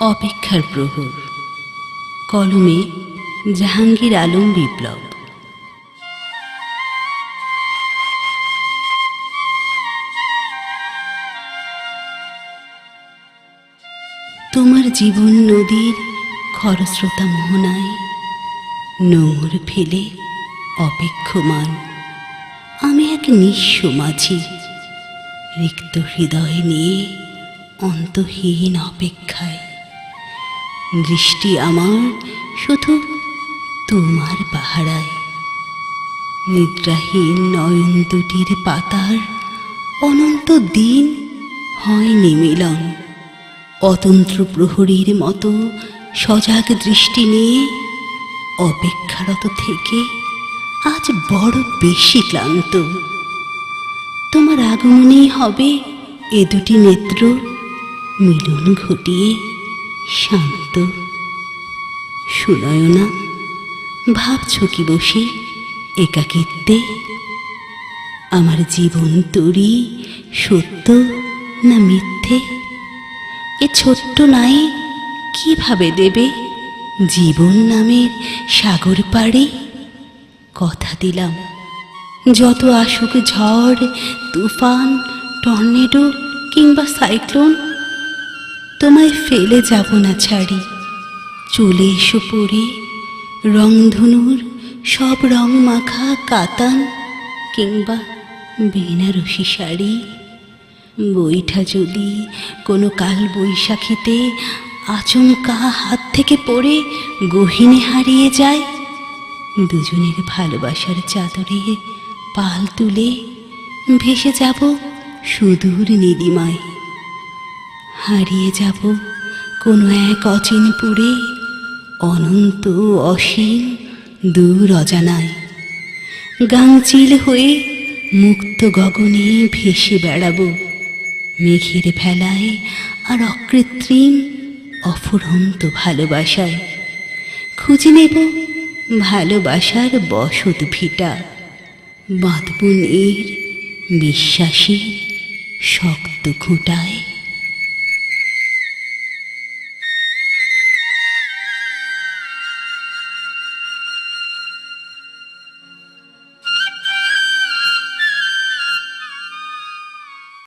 অপেক্ষার প্রহর। কলমে জাহাঙ্গীর আলম বিপ্লব। তোমার জীবন নদীর খরস্রোতা মোহনায় নোংর ফেলে অপেক্ষমান। আমি এক নিঃস্ব মাঝি, রিক্ত হৃদয় নিয়ে অন্তহীন অপেক্ষায়। দৃষ্টি আমার শুধু তোমার পাহারায়। নিদ্রাহীন নয়ন দুটির পাতার অনন্ত দিন হয়নি মিলন। অতন্ত্র প্রহরীর মতো সজাগ দৃষ্টি নিয়ে অপেক্ষারত থেকে আজ বড় বেশি ক্লান্ত। তোমার আগমনেই হবে এ দুটি নেত্র মিলন ঘটিয়ে শান্ত। সুনয়না, ভাবছ কি বসে? একাকিত্বে? আমার জীবন তরি, সত্য না মিথ্যে? এ ছোট্ট নাই, কীভাবে দেবে? জীবন নামের সাগর পাড়ে? কথা দিলাম, যত আসুক ঝড়, তুফান, টর্নেডো কিংবা সাইক্লোন তোমায় ফেলে যাব না ছাড়ি। চলে এসো পড়ে। রংধনুর সব রং মাখা কাতান কিংবা বেনারসি শাড়ি। বইটা যদি কোনো কাল বৈশাখীতে আচমকা হাত থেকে পড়ে গহিনে হারিয়ে যায়। দুজনের ভালোবাসার চাদরে পাল তুলে ভেসে যাব সুদূর নীলিমায় হারিয়ে যাব কোনো এক অচিন অচিনপুরে অনন্ত অসীম দূর অজানায়। গাংচিল হয়ে মুক্ত গগনে ভেসে বেড়াবো মেঘের ভেলায় আর অকৃত্রিম, অফুরন্ত ভালোবাসায়। খুঁজে নেব ভালোবাসার বসত ভিটা বাঁধব নীর বিশ্বাসী শক্ত খুঁটায়।